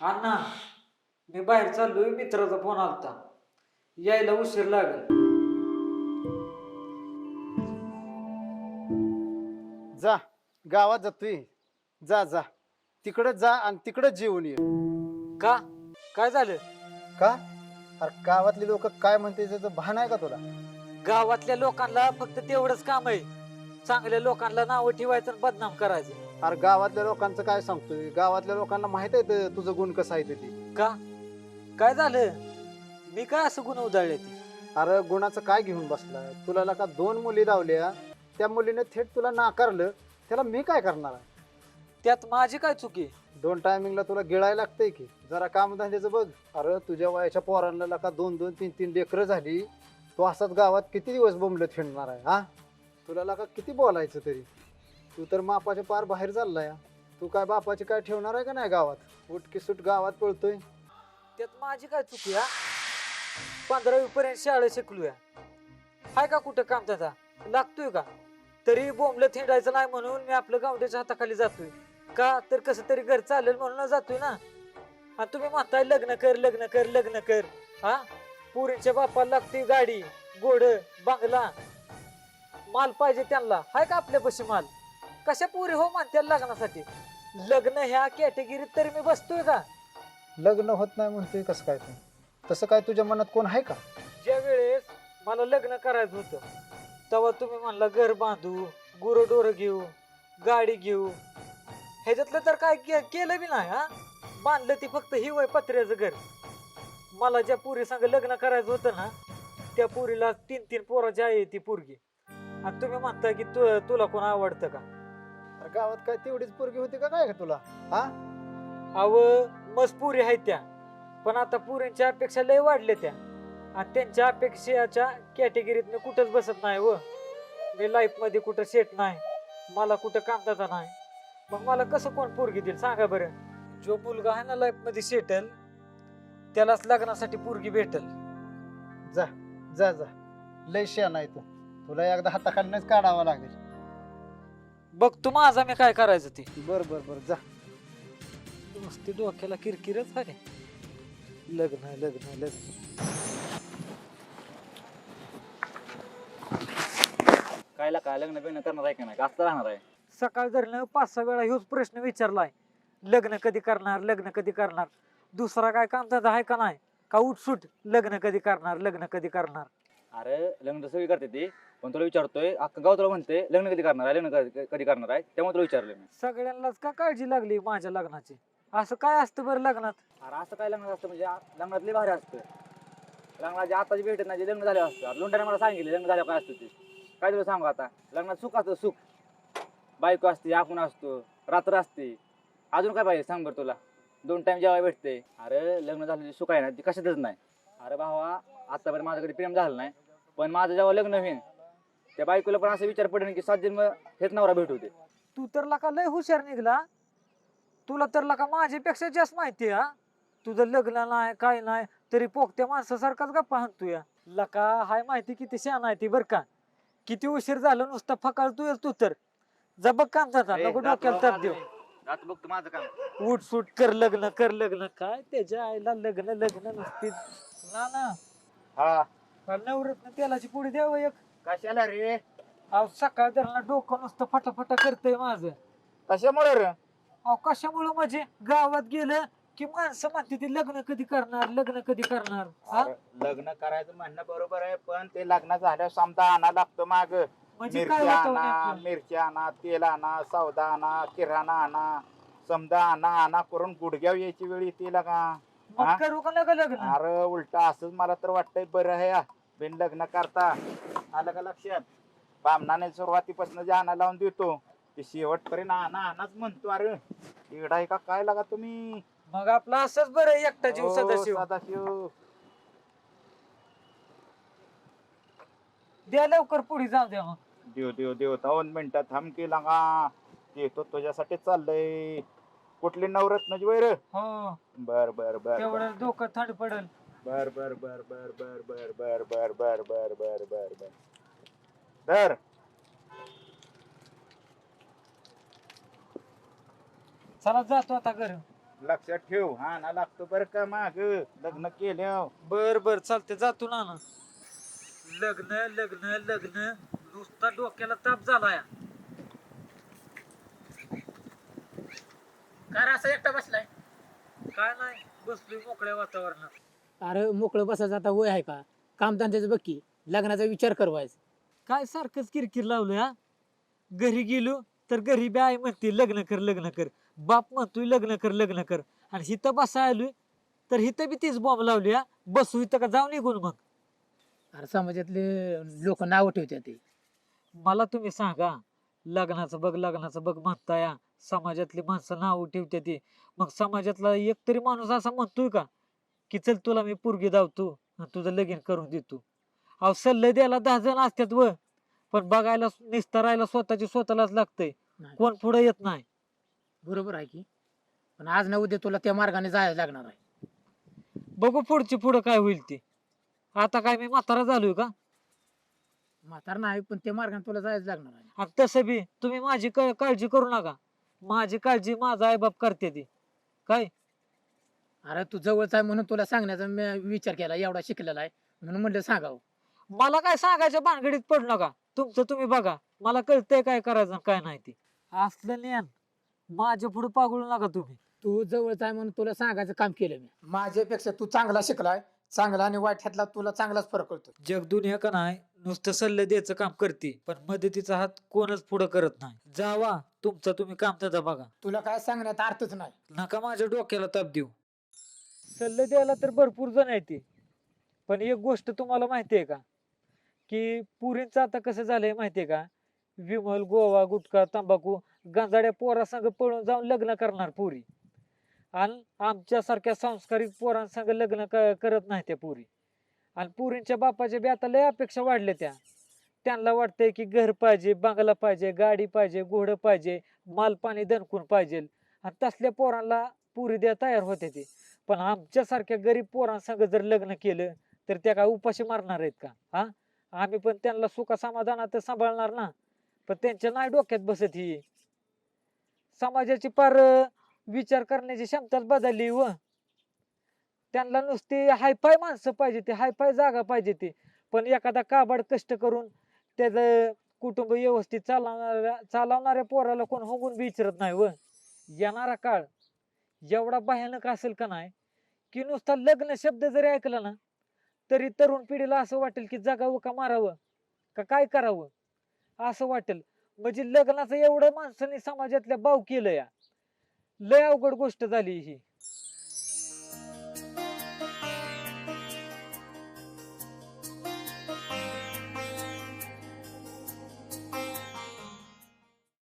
अण्णा मी बाहेर चाललोय मित्राचा फोन आलता. यायला उशीर लागेल. जा गावात जातोय जा जा. तिकडे जा आणि तिकडे जेवून ये. का? काय झालं? का? अरे गावातले लोक काय म्हणते त्याचं भान आहे का तुला? गावातल्या लोकांना फक्त तेवढंच काम आहे. चांगल्या लोकांना नावं ठेवायचं आणि बदनाम करायचं. अरे गावातल्या लोकांचं काय सांगतोय? गावातल्या लोकांना माहीत आहे ते तुझं गुण कसं आहे ते? ती का? काय झालं? मी काय असं गुन्हा उधळले ती? अरे गुणाचं काय घेऊन बसलाय? तुला का दोन मुली लावल्या त्या मुलीने थेट तुला नाकारलं. त्याला मी काय करणार आहे? त्यात माझी काय चुकी दोन टायमिंगला तुला गिळायला लागतंय की. जरा कामधंद्याचं बघ. अरे तुझ्या वयाच्या पोरांना का दोन दोन तीन तीन लेकरं झाली. तू असाच गावात किती दिवस बोंबलत फिरणार आहे हा? तुला का किती बोलायचं तरी? तू तर मापाच्या पार बाहेर चाललाय. तू काय बापाची काय ठेवणार आहे का नाही गावात? उठकी सुट गावात पळतोय. त्यात माझी काय चुकी हा? पंधरावी पर्यंत शाळा शिकलूया. हाय का कुठं काम त्याचा? लागतोय का? तरी बोंबलं थेंडायचं नाही म्हणून मी आपलं गावड्याच्या हाताखाली जातोय. का तर कसं तरी घर चालेल म्हणून जातोय ना? आणि तुम्ही म्हणताय लग्न कर लग्न कर लग्न कर. हा? पुरीच्या बापाला लागते गाडी गोड बांगला. माल पाहिजे त्यांना. हाय का आपल्यापाशी माल कशा पुरी हो म्हणत्या लग्नासाठी? लग्न ह्या कॅटेगरीत तरी मी बसतोय का? लग्न होत नाही म्हणतोय कसं काय तू? तसं काय तुझ्या मनात कोण आहे का? ज्या वेळेस मला लग्न करायचं होतं तेव्हा तुम्ही म्हणला घर बांधू गुरंढोरं घेऊ गाडी घेऊ. ह्याच्यातलं तर काय के- केलं बी नाही हा? बांधलं ती फक्त ही वय पत्र्याचं घर. मला ज्या पुरी संग लग्न करायचं होतं ना त्या पुरीला तीन तीन पोराची आहे ती पोरगी. आणि तुम्ही म्हणता की तु तुला कोण आवडतं का? अरे गावात काय तेवढीच पोरगी होती का? काय का तुला? हा? अव मस्त पुरी आहेत त्या. पण आता पुरींच्या अपेक्षा लय वाढल्या त्या. आणि त्यांच्या अपेक्षाच्या कॅटेगरीत मी कुठंच बसत नाही व मी लाईफमध्ये कुठं सेट नाही. मला कुठं कामदाता नाही. मग मला कसं कोण पोरगी देईल? सांगा बरं. जो मुलगा आहे ना लाईफमध्ये सेटल त्यालाच लग्नासाठी पोरगी भेटल. जा जा जा. लय शेण आहे तू. तुला एकदा हाताखालनच काढावा लागेल. बघ तू माझा मी काय करायचं ते? बर बर बर जा. नुसती डोक्याला किरकिरच आहे लग्न लग्न लग्न. कायला काय लग्न बिग्न करणार आहे का नाही? का असं राहणार आहे. सकाळ धरणं पाच सहा वेळा ह्योच प्रश्न विचारलाय. लग्न कधी करणार लग्न कधी करणार? दुसरा काय काम त्याचा आहे का नाही? का उठसूट लग्न कधी करणार लग्न कधी करणार? अरे लग्न सगळी करते ती. पण तुला विचारतोय अख्खं गाव तुला म्हणते लग्न कधी करणार आहे लग्न कधी- कधी करणार आहे? त्यामुळे तुला विचारलं मी. सगळ्यांनाच का काळजी लागली माझ्या लग्नाची? असं काय असतं बरं लग्नात? अरे असं काय लग्नात असतं? म्हणजे आ- लग्नात लय भारी असतं. लग्नाची आताची भेटत नाही जे लग्न झाले असतं. आता लोंढ्याने मला सांगितले लग्न झाल्यावर काय असतं ते? काय तुला सांगू आता? लग्नात सुख असतं सुख. बायको असते आपण असतो. रात्र असते. अजून काय पाहिजे सांग बरं तुला? दोन टाइम जेवायला भेटते. अरे लग्न झालेली सुख आहे ना ती कशातच नाही. अरे भावा आतापर्यंत माझं कधी प्रेम झालं नाही. पण माझं जेव्हा लग्न होईल त्या बायकोला पण असं विचार पडेल की सात जन्म हेच नवरा भेटू दे तू तर लका लय हुशार निघला. तुला तर लका माझ्यापेक्षा जास्त माहिती आहे हा. तुझं लग्न नाही काय नाही तरी पोकत्या माणसासारखाच गप्पा हाणतो या लका हाय माहिती किती शान आहे ती बर का? किती उशीर झालं नुसता फकाळ तू तू तर. जा बघ काम जाता नको डोक्याला ताप देऊ. आता बघतो माझं काम. उठ सूट कर लग्न कर लग्न. काय त्याच्या आईला लग्न लग्न नुसती ना ना. हा. नवरत्न तेलाची पुढे द्यावं एक. कशाला रे? अहो सकाळ धरणं डोकं नुसतं फटाफटा करतंय माझं. कशामुळे रे? अहो कशामुळं म्हणजे गावात गेलं की माणसं म्हणते ते लग्न कधी करणार लग्न कधी करणार? हा? लग्न करायचं म्हणणं बरोबर आहे पण ते लग्न झाल्यावर समजा आणा लागतो माग. म्हणजे काय मिरच्या आणा? मिरच्या आणा तेल आणा सौदा आणा किराणा आणा समजा आणा आणा करून गुडघ्याव यायची वेळ येते का? हा? करू का नका लग्न? अरे उलट असंच मला तर वाटतंय बरं आहे हा. बिन लग्न करता. आलं का लक्षात? बामणाने सुरुवातीपासून जे आणा लावून देतो. ते शेवटपर्यंत आणा आणाच म्हणतो अरे इकडा आहे का? काय लागा तुम्ही? मग आपलं असंच बरं आहे, एकटा जीव हो, सदाशिव. सदाशिव. द्या लवकर पुढे जाऊ द्या मग. देव देव देव दोन मिनिटात थांब की लागा. येतो तुझ्यासाठी चाललंय. कुठली नवरत्नाची वैर हो बर बर बर तेवढं डोकं थंड पडल बर बर बर बर बर बर बर बर बर बर बर बर बर धर चला जातो आता घर लक्षात ठेव हा ना लागतो बरं का माग लग्न केलं बर बर चालते जातो ना लग्न लग्न लग्न नुसता डोक्याला ताप झालाय असं एकटा बसलाय. काय नाही बसलोय मोकळ्या वातावरणात. अरे मोकळं बसायचं आता वय आहे का? कामधंद्याचं बघ की लग्नाचा विचार करवायचा काय सारखंच किरकिर लावलं हा? घरी गेलो तर घरी बी आई म्हणते लग्न कर लग्न कर. बाप म्हणतोय लग्न कर लग्न कर. आणि हिथं बसा आलोय तर हिथं बी तीच बॉम्ब लावली हा? बसू इथं का जाऊ निघून मग. अरे समाजातले लोक नाव ठेवतात ते. मला तुम्ही सांगा लग्नाचं बघ लग्नाचं बघ म्हणताय समाजातली माणसं नाव ठेवते ती. मग समाजातला एक तरी माणूस असा म्हणतोय का की चल तुला मी पोरगी धावतो आणि तुझं लगीन करून देतो. अहो सल्ले द्यायला दहा जण असतात व पण बघायला निस्तारायला स्वतःची स्वतःलाच लागतंय. नाही. कोण पुढे येत नाही. बरोबर आहे की. पण आज ना उद्या तुला त्या मार्गाने जायला लागणार आहे. बघू पुढची पुढं काय होईल ते. आता काय मी म्हातारा झालोय का? म्हातार नाही पण त्या मार्गाने तुला जायला लागणार आहे. आणि तसं बी तुम्ही माझी क- काळजी करू नका. माझी काळजी माझा आईबाप करते ती. काय? अरे तू जवळचा आहे म्हणून तुला सांगण्याचा मी विचार केला एवढा शिकलेला आहे म्हणून म्हणलं सांगावं. मला काय सांगायच्या भानगडीत पडू नका. तुमचं तुम्ही बघा. मला कळतंय काय करायचं आणि काय नाही ते. असलं ज्ञान माझ्या पुढे पागळू नका तुम्ही. तू जवळचा आहे म्हणून तुला सांगायचं काम केलं मी. माझ्यापेक्षा तू चांगला शिकलाय. चांगला आणि वाईट ह्यातला तुला चांगलाच फरक कळतो जग दुनिया का नाही नुसतं सल्ले द्यायचं काम करते पण मदतीचा हात कोणच पुढं करत नाही. जावा तुमचं तुम्ही काम त्याचा बघा. तुला काय सांगण्यात अर्थच नाही. नका माझ्या डोक्याला ताप देऊ. सल्ले द्यायला तर भरपूर जण आहे ते. पण एक गोष्ट तुम्हाला माहिती आहे का? की पुरींचं आता कसं झालंय माहिती आहे का? विमल गोवा गुटखा तंबाखू गांजाड्या पोरासंग पळून जाऊन लग्न करणार पुरी. आणि आमच्यासारख्या संस्कारिक पोरांसंग लग्न क- करत नाही त्या पुरी. आणि पुरींच्या बापाच्या बी आता लय अपेक्षा वाढल्या त्या. त्यांना वाटतंय की घर पाहिजे बंगला पाहिजे गाडी पाहिजे घोडं पाहिजे माल पाणी दणकून पाहिजे. आणि तसल्या पोरांना पुरी द्या तयार होते ते. पण आमच्यासारख्या गरीब पोरांसंग जर लग्न केलं तर त्या काय उपाशी मारणार आहेत का? हा? आम्ही पण त्यांना सुखासमाधानात सांभाळणार ना. पण त्यांच्या नाही डोक्यात बसत ही. समाजाची पार अं, विचार करण्याची क्षमताच बदलली व. त्यांना नुसती हायफाय माणसं पाहिजे ते हायफाय जागा पाहिजे ते. पण एखादा काबाड कष्ट करून त्याचं कुटुंब व्यवस्थित चालवणाऱ्या चालवणाऱ्या पोराला कोण होऊन बी विचारत नाही व. येणारा काळ एवढा भयानक असेल का नाही की नुसता लग्न शब्द जरी ऐकला ना तरी तरुण पिढीला असं वाटेल की जगावं का मारावं का काय करावं असं वाटेल. म्हणजे लग्नाचं एवढं माणसाने समाजातल्या बाव केलं या. लय अवघड गोष्ट झाली ही.